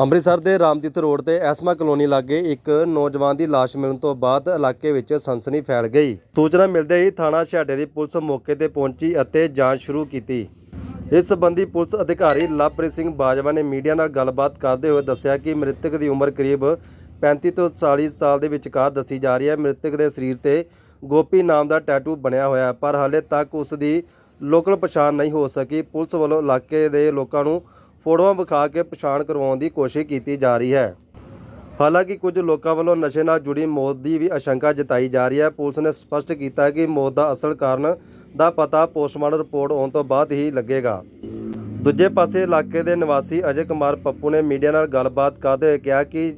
ਅੰਮ੍ਰਿਤਸਰ ਦੇ ਰਾਮਤੀਰਥ ਰੋਡ ਤੇ ਐਸਮਾ ਕਲੋਨੀ ਲਾਗੇ ਇੱਕ ਨੌਜਵਾਨ ਦੀ ਲਾਸ਼ ਮਿਲਣ ਤੋਂ ਬਾਅਦ ਇਲਾਕੇ ਵਿੱਚ ਸਨਸਨੀ ਫੈਲ ਗਈ। ਸੂਚਨਾ ਮਿਲਦੇ ਹੀ ਥਾਣਾ ਛਾੜੇ ਦੀ ਪੁਲਿਸ ਮੌਕੇ ਤੇ ਪਹੁੰਚੀ ਅਤੇ ਜਾਂਚ ਸ਼ੁਰੂ ਕੀਤੀ। ਇਸ ਸੰਬੰਧੀ ਪੁਲਿਸ ਅਧਿਕਾਰੀ ਲਵਪ੍ਰੀਤ ਸਿੰਘ ਬਾਜਵਾ ਨੇ ਮੀਡੀਆ ਨਾਲ ਗੱਲਬਾਤ ਕਰਦੇ ਹੋਏ ਦੱਸਿਆ ਕਿ ਮ੍ਰਿਤਕ ਦੀ ਉਮਰ ਕਰੀਬ 35 ਤੋਂ 40 ਸਾਲ ਦੇ ਵਿਚਕਾਰ ਦੱਸੀ ਜਾ ਰਹੀ ਹੈ। ਮ੍ਰਿਤਕ ਦੇ ਸਰੀਰ ਤੇ ਗੋਪੀ ਨਾਮ ਦਾ ਟੈਟੂ ਬਣਿਆ ਹੋਇਆ ਪਰ ਹਾਲੇ ਤੱਕ ਉਸ ਦੀ ਲੋਕਲ ਪਛਾਣ ਨਹੀਂ ਹੋ ਸਕੀ। ਪੁਲਿਸ ਵੱਲੋਂ ਇਲਾਕੇ ਦੇ ਲੋਕਾਂ ਨੂੰ ਫੋਟੋਆਂ ਵਿਖਾ ਕੇ ਪਛਾਣ ਕਰਵਾਉਣ ਦੀ ਕੋਸ਼ਿਸ਼ ਕੀਤੀ ਜਾ ਰਹੀ ਹੈ। ਹਾਲਾਂਕਿ ਕੁਝ ਲੋਕਾਂ ਵੱਲੋਂ ਨਸ਼ੇ ਨਾਲ ਜੁੜੀ ਮੌਤ ਦੀ ਵੀ ਆਸ਼ੰਕਾ ਜਤਾਈ ਜਾ ਰਹੀ ਹੈ। ਪੁਲਿਸ ਨੇ ਸਪਸ਼ਟ ਕੀਤਾ ਕਿ ਮੌਤ ਦਾ ਅਸਲ ਕਾਰਨ ਦਾ ਪਤਾ ਪੋਸਟਮਾਰਟਮ ਰਿਪੋਰਟ ਆਉਣ ਤੋਂ ਬਾਅਦ ਹੀ ਲੱਗੇਗਾ। ਦੂਜੇ ਪਾਸੇ ਇਲਾਕੇ ਦੇ ਨਿਵਾਸੀ ਅਜੇ ਕੁਮਾਰ ਪੱਪੂ ਨੇ ਮੀਡੀਆ ਨਾਲ ਗੱਲਬਾਤ ਕਰਦੇ ਹੋਏ ਕਿਹਾ ਕਿ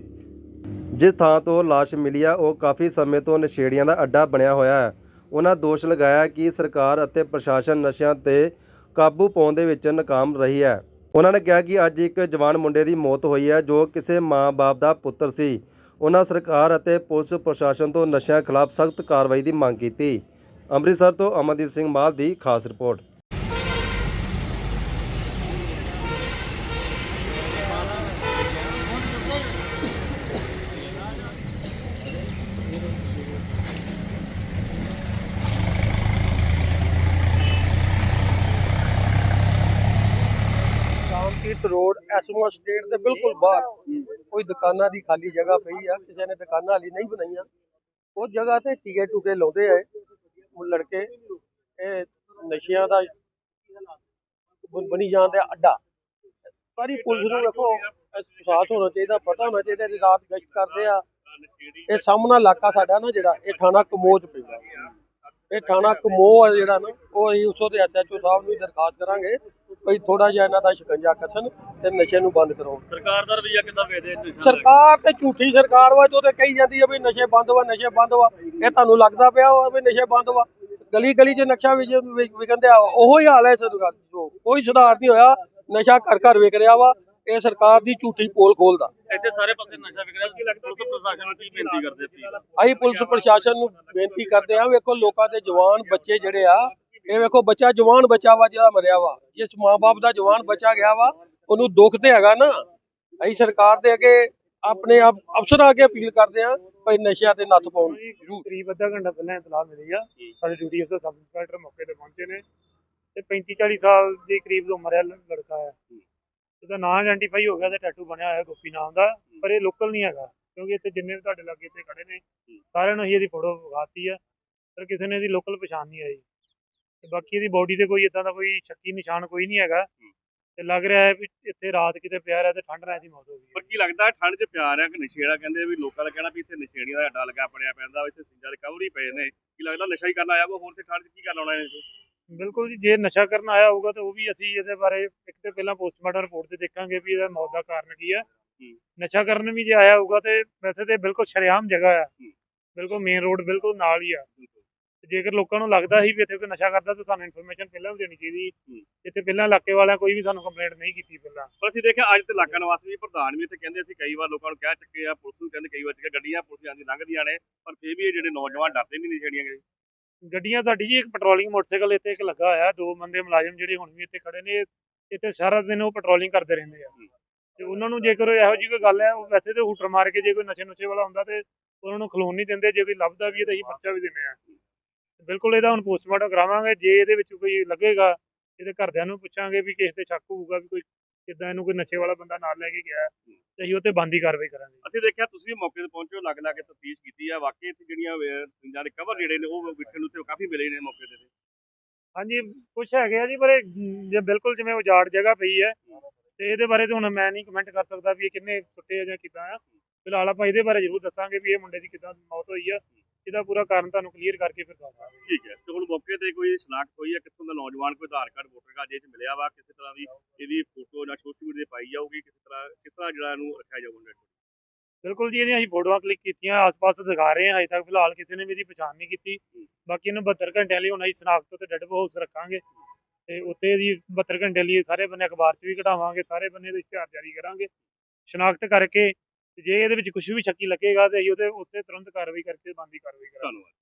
ਜਿਸ ਥਾਂ ਤੋਂ ਲਾਸ਼ ਮਿਲੀ ਹੈ ਉਹ ਕਾਫੀ ਸਮੇਂ ਤੋਂ ਨਸ਼ੇੜੀਆਂ ਦਾ ਅੱਡਾ ਬਣਿਆ ਹੋਇਆ ਹੈ। ਉਹਨਾਂ ਦੋਸ਼ ਲਗਾਇਆ ਕਿ ਸਰਕਾਰ ਅਤੇ ਪ੍ਰਸ਼ਾਸਨ ਨਸ਼ਿਆਂ ਤੇ ਕਾਬੂ ਪਾਉਣ ਦੇ ਵਿੱਚ ਨਾਕਾਮ ਰਹੀ ਹੈ। ਉਹਨਾਂ ਨੇ ਕਿਹਾ ਕਿ ਅੱਜ ਇੱਕ ਜਵਾਨ ਮੁੰਡੇ ਦੀ ਮੌਤ ਹੋਈ ਹੈ, ਜੋ ਕਿਸੇ ਮਾਂ-ਬਾਪ ਦਾ ਪੁੱਤਰ ਸੀ। ਉਹਨਾਂ ਸਰਕਾਰ ਅਤੇ ਪੁਲਿਸ ਪ੍ਰਸ਼ਾਸਨ ਤੋਂ ਨਸ਼ਿਆਂ ਖਿਲਾਫ ਸਖਤ ਕਾਰਵਾਈ ਦੀ ਮੰਗ ਕੀਤੀ। ਅੰਮ੍ਰਿਤਸਰ ਤੋਂ ਅਮਨਦੀਪ ਸਿੰਘ ਮਾਲ ਦੀ ਖਾਸ ਰਿਪੋਰਟ। ਰਾਮਕੀਰਤ ਸਟੇਟ ਦੇ ਬਿਲਕੁਲ ਬਾਹਰ। ਕੋਈ ਦੁਕਾਨਾਂ ਦੀ ਖਾਲੀ ਜਗ੍ਹਾ ਪਈ ਆ, ਕਿਸੇ ਨੇ ਦੁਕਾਨਾਂ ਹਾਲੀ ਨਹੀਂ ਬਣਾਈਆਂ। ਉਹ ਜਗ੍ਹਾ ਤੇ ਟੀਕੇ ਟੂਕੇ ਲਾਉਂਦੇ ਆ ਉਹ ਲੜਕੇ, ਇਹ ਨਸ਼ਿਆਂ ਦਾ ਬਣੀ ਜਾਂਦੇ ਅੱਡਾ। ਸਾਰੀ ਪੁਲਿਸ ਨੂੰ ਵੇਖੋ ਅਹਿਸਾਸ ਹੋਣਾ ਚਾਹੀਦਾ, ਪਤਾ ਹੋਣਾ ਚਾਹੀਦਾ ਕਿ ਰਾਤ ਗਸ਼ਤ ਕਰਦੇ ਆ। ਇਹ ਸਾਹਮਣਾ ਇਲਾਕਾ ਸਾਡਾ ਨਾ ਜਿਹੜਾ, ਇਹ ਥਾਣਾ ਕਮੋਜ ਪੈਂਦਾ ਇਹ ਥਾਣਾ ਕਮੋਹ ਆ ਜਿਹੜਾ ਨਾ, ਉਹ ਅਸੀਂ ਉਸੋ ਦੇ ਐਸਐਚਓ ਸਾਹਿਬ ਨੂੰ ਦਰਖਾਸਤ ਕਰਾਂਗੇ। ਭਈ ਥੋੜਾ ਜਿਹਾ ਇਹਨਾਂ ਦਾ ਸ਼ਿਕੰਜਾ ਕੱਸਣ ਤੇ ਨਸ਼ੇ ਨੂੰ ਬੰਦ ਕਰਾਉਣ। ਸਰਕਾਰ ਦਾ ਰਵਈਆ ਕਿੱਦਾਂ ਵੇਖਦੇ ਹੋ? ਸਰਕਾਰ ਤੇ ਝੂਠੀ ਸਰਕਾਰ ਵਾ ਜੋ ਤੇ ਕਹੀ ਜਾਂਦੀ ਆ ਵੀ ਨਸ਼ੇ ਬੰਦ ਵਾ ਨਸ਼ੇ ਬੰਦ ਵਾ। ਇਹ ਤੁਹਾਨੂੰ ਲੱਗਦਾ ਪਿਆ ਵਾ ਵੀ ਨਸ਼ੇ ਬੰਦ ਵਾ। ਗਲੀ ਗਲੀ 'ਚ ਵਿਜ ਵਿਕੰਦੇ ਆ ਉਹੋ ਹੀ ਹਾਲ ਹੈ ਸਰਕਾਰ ਦਾ। ਕੋਈ ਸੁਧਾਰ ਨਹੀਂ ਹੋਇਆ ਨਸ਼ਾ ਘਰ ਘਰ ਵਿਕ ਰਿਹਾ ਵਾ। ਇਹ ਸਰਕਾਰ ਦੀ ਝੂਠੀ ਪੋਲ ਖੋਲਦਾ ਇੱਥੇ ਸਾਰੇ ਪਾਸੇ ਨਸ਼ਾ ਵਿਕ ਰਿਹਾ। ਕੀ ਲੱਗਦਾ ਪੁਲਿਸ ਪ੍ਰਸ਼ਾਸਨ ਨੂੰ ਕੀ ਬੇਨਤੀ ਕਰਦੇ ਅਸੀਂ ਪੁਲਿਸ ਪ੍ਰਸ਼ਾਸਨ ਨੂੰ ਬੇਨਤੀ ਕਰਦੇ ਹਾਂ ਵੇਖੋ ਲੋਕਾਂ ਦੇ ਜਵਾਨ ਬੱਚੇ ਜਿਹੜੇ ਆ ਇਹ ਵੇਖੋ ਬੱਚਾ ਜਵਾਨ ਬੱਚਾ ਵਾ ਜਿਹੜਾ ਮਰਿਆ ਵਾ। ਜਿਸ ਮਾਂ-ਬਾਪ ਦਾ ਜਵਾਨ ਬੱਚਾ ਗਿਆ ਵਾ ਉਹਨੂੰ ਦੁੱਖ ਤੇ ਹੈਗਾ ਨਾ। ਅਸੀਂ ਸਰਕਾਰ ਦੇ ਅੱਗੇ ਆਪਣੇ ਆਪ ਅਫਸਰਾਂ ਅੱਗੇ ਅਪੀਲ ਕਰਦੇ ਹਾਂ ਭਈ ਨਸ਼ਿਆਂ ਤੇ ਨੱਥ ਪਾਉਣ। ਕਰੀਬ ਅੱਧਾ ਘੰਟਾ ਪਹਿਲਾਂ ਇਤਲਾਹ ਮਿਲੀ ਆ। ਸਾਡੇ ਡਿਊਟੀ ਅਫਸਰ ਸਬ ਇੰਸਪੈਕਟਰ ਮੌਕੇ ਤੇ ਪਹੁੰਚੇ ਨੇ ਤੇ 35 40 ਸਾਲ ਦੇ ਕਰੀਬ ਦੀ ਹੈ ਲ- ਲੜਕਾ ਆ। ਉਹਦਾ ਨਾਂ ਆਇਡੈਂਟੀਫਾਈ ਹੋ ਗਿਆ ਤੇ ਟੈਟੂ ਬਣਿਆ ਹੋਇਆ ਗੋਪੀ ਨਾਮ ਦਾ ਪਰ ਇਹ ਲੋਕਲ ਨਹੀਂ ਹੈਗਾ ਕਿਉਂਕਿ ਇੱਥੇ ਜਿੰਨੇ ਵੀ ਤੁਹਾਡੇ ਲਾਗੇ ਇੱਥੇ ਖੜੇ ਨੇ ਸਾਰਿਆਂ ਨੂੰ ਅਸੀਂ ਇਹਦੀ ਫੋਟੋ ਵਿਖਾਤੀ ਆ ਪਰ ਕਿਸੇ ਨੇ ਇਹਦੀ ਲੋਕਲ ਪਛਾਣ ਨਹੀਂ ਆਈ। ਤੇ ਬਾਕੀ ਇਹਦੀ ਬੋਡੀ ਤੇ ਕੋਈ ਇਦਾਂ ਦਾ ਕੋਈ ਸ਼ੱਕੀ ਨਿਸ਼ਾਨ ਕੋਈ ਨਹੀਂ ਹੈਗਾ। ਤੇ ਲੱਗ ਰਿਹਾ ਹੈ ਵੀ ਇੱਥੇ ਰਾਤ ਕਿਤੇ ਪਿਆ ਰਿਹਾ ਤੇ ਠੰਡ ਨਾਲ ਇਹਦੀ ਮੌਤ ਹੋ ਗਈ ਹੈ। ਪਰ ਕੀ ਲੱਗਦਾ ਠੰਡ 'ਚ ਪਿਆਰ ਹੈ ਕਿ ਨਸ਼ੇੜਾ ਕਹਿੰਦੇ ਵੀ ਲੋਕਾਂ ਦਾ ਕਹਿਣਾ ਵੀ ਇੱਥੇ ਨਸ਼ੇੜੀਆਂ ਦਾ ਅੱਡਾ ਲੱਗਾ ਪੜਿਆ ਪੈਂਦਾ ਇੱਥੇ ਸਿੰਜਾਂ ਦੇ ਕਵਰ ਹੀ ਪਏ ਨੇ। ਕੀ ਲੱਗਦਾ ਨਸ਼ਾ ਹੀ ਕਰਨ ਆਇਆ ਕੋ ਹੋਰ ਤੇ ਠੰਡ 'ਚ ਕੀ ਕਰਨ ਆਉਣਾ ਇਹਨੇ ਬਿਲਕੁਲ ਜੀ ਜੇ ਨਸ਼ਾ ਕਰਨ ਆਇਆ ਹੋਊਗਾ ਤਾਂ ਉਹ ਵੀ ਅਸੀਂ ਇਹਦੇ ਬਾਰੇ ਇੱਕ ਤੇ ਪਹਿਲਾਂ ਪੋਸਟਮਾਰਟਮ ਰਿਪੋਰਟ ਤੇ ਦੇਖਾਂਗੇ ਵੀ ਇਹਦਾ ਮੌਤ ਦਾ ਕਾਰਨ ਕੀ ਹੈ। ਨਸ਼ਾ ਕਰਨ ਵੀ ਜੇ ਆਇਆ ਹੋਊਗਾ ਤੇ ਵੈਸੇ ਤੇ ਬਿਲਕੁਲ ਸ਼ਰੇਆਮ ਜਗ੍ਹਾ ਆ। ਬਿਲਕੁਲ ਮੇਨ ਰੋਡ ਬਿਲਕੁਲ ਨਾਲ ਹੀ ਆ। ਜੇਕਰ ਲੋਕਾਂ ਨੂੰ ਲੱਗਦਾ ਸੀ ਵੀ ਇੱਥੇ ਕੋਈ ਨਸ਼ਾ ਕਰਦਾ ਤਾਂ ਸਾਨੂੰ ਇਨਫੋਰਮੇਸ਼ਨ ਪਹਿਲਾਂ ਦੇਣੀ ਚਾਹੀਦੀ ਇੱਥੇ ਪਹਿਲਾਂ ਇਲਾਕੇ ਵਾਲਿਆਂ ਕੋਈ ਵੀ ਸਾਨੂੰ ਕੰਪਲੇਂਟ ਨਹੀਂ ਕੀਤੀ ਪਹਿਲਾਂ। ਪਰ ਅਸੀਂ ਦੇਖਿਆ ਅੱਜ ਤੇ ਇਲਾਕਾ ਨਿਵਾਸੀ ਵੀ ਪ੍ਰਧਾਨ ਵੀ ਇੱਥੇ ਕਹਿੰਦੇ ਅਸੀਂ ਕਈ ਵਾਰ ਲੋਕਾਂ ਨੂੰ ਕਹਿ ਚੁੱਕੇ ਆ ਪੁਲਿਸ ਨੂੰ ਕਹਿੰਦੇ ਕਈ ਵਾਰ ਕਿ ਗੱਡੀਆਂ ਪੁਲਿਸ ਦੀਆਂ ਲੰਘਦੀਆਂ ਨੇ ਪਰ ਫਿਰ ਵੀ ਇਹ ਜਿਹੜੇ ਨੌਜਵਾਨ ਡਰਦੇ ਨਹੀਂ ਨਸ਼ੇੜੀਆਂ ਗਏ ਗੱਡੀਆਂ ਸਾਡੀ ਜੀ ਇੱਕ ਪੈਟਰੋਲਿੰਗ ਮੋਟਰਸਾਈਕਲ ਇੱਥੇ ਇੱਕ ਲੱਗਾ ਹੋਇਆ ਦੋ ਬੰਦੇ ਮੁਲਾਜ਼ਮ ਜਿਹੜੇ ਹੁਣ ਵੀ ਇੱਥੇ ਖੜੇ ਨੇ ਇੱਥੇ ਸਾਰਾ ਦਿਨ ਉਹ ਪੈਟਰੋਲਿੰਗ ਕਰਦੇ ਰਹਿੰਦੇ ਆ। ਤੇ ਉਹਨਾਂ ਨੂੰ ਜੇਕਰ ਇਹੋ ਜਿਹੀ ਕੋਈ ਗੱਲ ਹੈ ਉਹ ਵੈਸੇ ਤੇ ਹੂਟਰ ਮਾਰ ਕੇ ਜੇ ਕੋਈ ਨਸ਼ੇ ਨੁਸ਼ੇ ਵਾਲਾ ਹੁੰਦਾ ਤੇ ਉਹਨਾਂ ਨੂੰ ਖਲੋਣ ਨਹੀਂ ਦਿੰਦੇ ਜੇ ਕੋਈ ਲੱਭਦਾ ਵੀ ਹੈ ਤਾਂ ਅਸੀਂ ਪਰਚਾ ਵੀ ਦਿੰਦੇ ਆ ਬਿਲਕੁਲ ਇਹਦਾ ਹੁਣ ਪੋਸਟਮਾਰਟਮ ਕਰਾਵਾਂਗੇ ਜੇ ਇਹਦੇ ਵਿੱਚ ਕੋਈ ਲੱਗੇਗਾ ਇਹਦੇ ਘਰਦਿਆਂ ਨੂੰ ਪੁੱਛਾਂਗੇ ਵੀ ਕਿਸੇ ਤੇ ਸ਼ੱਕ ਹੋਊਗਾ ਵੀ ਕੋਈ ਕਿੱਦਾਂ ਇਹਨੂੰ ਕੋਈ ਨਸ਼ੇ ਵਾਲਾ ਬੰਦਾ ਨਾਲ ਲੈ ਕੇ ਗਿਆ ਤੇ ਅਸੀਂ ਉਹ ਤੇ ਬੰਦੀ ਕਾਰਵਾਈ ਕਰਾਂਗੇ। ਅਸੀਂ ਦੇਖਿਆ ਤੁਸੀਂ ਵੀ ਮੌਕੇ ਤੇ ਪਹੁੰਚੋ ਲੱਗ ਲੱਗ ਕੇ ਤਫਤੀਸ਼ ਕੀਤੀ ਆ ਵਾਕਈ ਇੱਥੇ ਜਿਹੜੀਆਂ ਸਿੰਜਾਂ ਦੇ ਕਵਰ ਜਿਹੜੇ ਨੇ ਉਹ ਵਿਖਣ ਨੂੰ ਤੇ ਕਾਫੀ ਮਿਲੇ ਨੇ ਮੌਕੇ ਤੇ। ਹਾਂਜੀ ਕੁਛ ਹੈਗੇ ਆ ਜੀ ਪਰ ਇਹ ਜੇ ਬਿਲਕੁਲ ਜਿਵੇਂ ਉਜਾੜ ਜਗ੍ਹਾ ਪਈ ਹੈ ਤੇ ਇਹਦੇ ਬਾਰੇ ਤਾਂ ਹੁਣ ਮੈਂ ਨਹੀਂ ਕਮੈਂਟ ਕਰ ਸਕਦਾ ਵੀ ਇਹ ਕਿੰਨੇ ਸੁੱਟੇ ਆ ਜਾਂ ਕਿੱਦਾਂ ਆ। ਫਿਲਹਾਲ ਆਪਾਂ ਇਹਦੇ ਬਾਰੇ ਜ਼ਰੂਰ ਦੱਸਾਂਗੇ ਵੀ ਇਹ ਮੁੰਡੇ ਦੀ ਕਿੱਦਾਂ ਮੌਤ ਹੋਈ ਆ। ਇਹਦਾ ਪੂਰਾ ਕਾਰਨ ਤੁਹਾਨੂੰ ਕਲੀਅਰ ਕਰਕੇ ਫਿਰ ਦੱਸਾਂਗੇ ਠੀਕ ਹੈ। ਤੇ ਹੁਣ ਮੌਕੇ ਤੇ ਕੋਈ ਸ਼ਨਾਖਤ ਹੋਈ ਹੈ ਕਿੱਥੋਂ ਦਾ ਨੌਜਵਾਨ ਕੋਈ ਆਧਾਰ ਕਾਰਡ ਵੋਟਰ ਕਾਰਡ ਜੇ ਚ ਮਿਲਿਆ ਵਾ ਕਿਸੇ ਤਰ੍ਹਾਂ ਦੀ ਇਹਦੀ ਫੋਟੋ ਜਾਂ ਸੋਸ਼ਲ ਮੀਡੀਆ ਤੇ ਪਾਈ ਜਾਊਗੀ ਕਿਸੇ ਤਰ੍ਹਾਂ ਕਿਸ ਤਰ੍ਹਾਂ ਜਿਹੜਾ ਇਹਨੂੰ ਰੱਖਿਆ ਜਾਊਗਾ ਬਿਲਕੁਲ ਜੀ ਇਹਦੀਆਂ ਅਸੀਂ ਫੋਟੋਆਂ ਕਲਿੱਕ ਕੀਤੀਆਂ ਆਸ-ਪਾਸ ਦਿਖਾ ਰਹੇ ਹਾਂ ਹਜੇ ਤੱਕ ਫਿਲਹਾਲ ਕਿਸੇ ਨੇ ਵੀ ਇਹਦੀ ਪਛਾਣ ਨਹੀਂ ਕੀਤੀ। ਬਾਕੀ ਇਹਨੂੰ 72 ਘੰਟਿਆਂ ਲਈ ਹੁਣ ਅਸੀਂ ਸ਼ਨਾਖਤ ਤੇ ਡੈਡ ਹਾਊਸ ਰੱਖਾਂਗੇ ਤੇ ਉੱਤੇ ਦੀ 72 ਘੰਟੇ ਲਈ ਸਾਰੇ ਬੰਨੇ ਅਖਬਾਰ 'ਚ ਵੀ ਕਢਾਵਾਂਗੇ ਸਾਰੇ ਬੰਨੇ ਦੇ ਇਸ਼ਤਿਹਾਰ ਜਾਰੀ ਕਰਾਂਗੇ। ਸ਼ਨਾਖਤ ਕਰਕੇ ਤੇ ਜੇ ਇਹਦੇ ਵਿੱਚ ਕੁਝ ਵੀ ਸ਼ੱਕੀ ਲੱਗੇਗਾ ਤੇ ਅਸੀਂ ਉਹਦੇ ਉੱਤੇ ਤੁਰੰਤ ਕਾਰਵਾਈ ਕਰਕੇ ਬੰਦੀ ਕਾਰਵਾਈ ਕਰਾਂਗੇ। ਧੰਨਵਾਦ।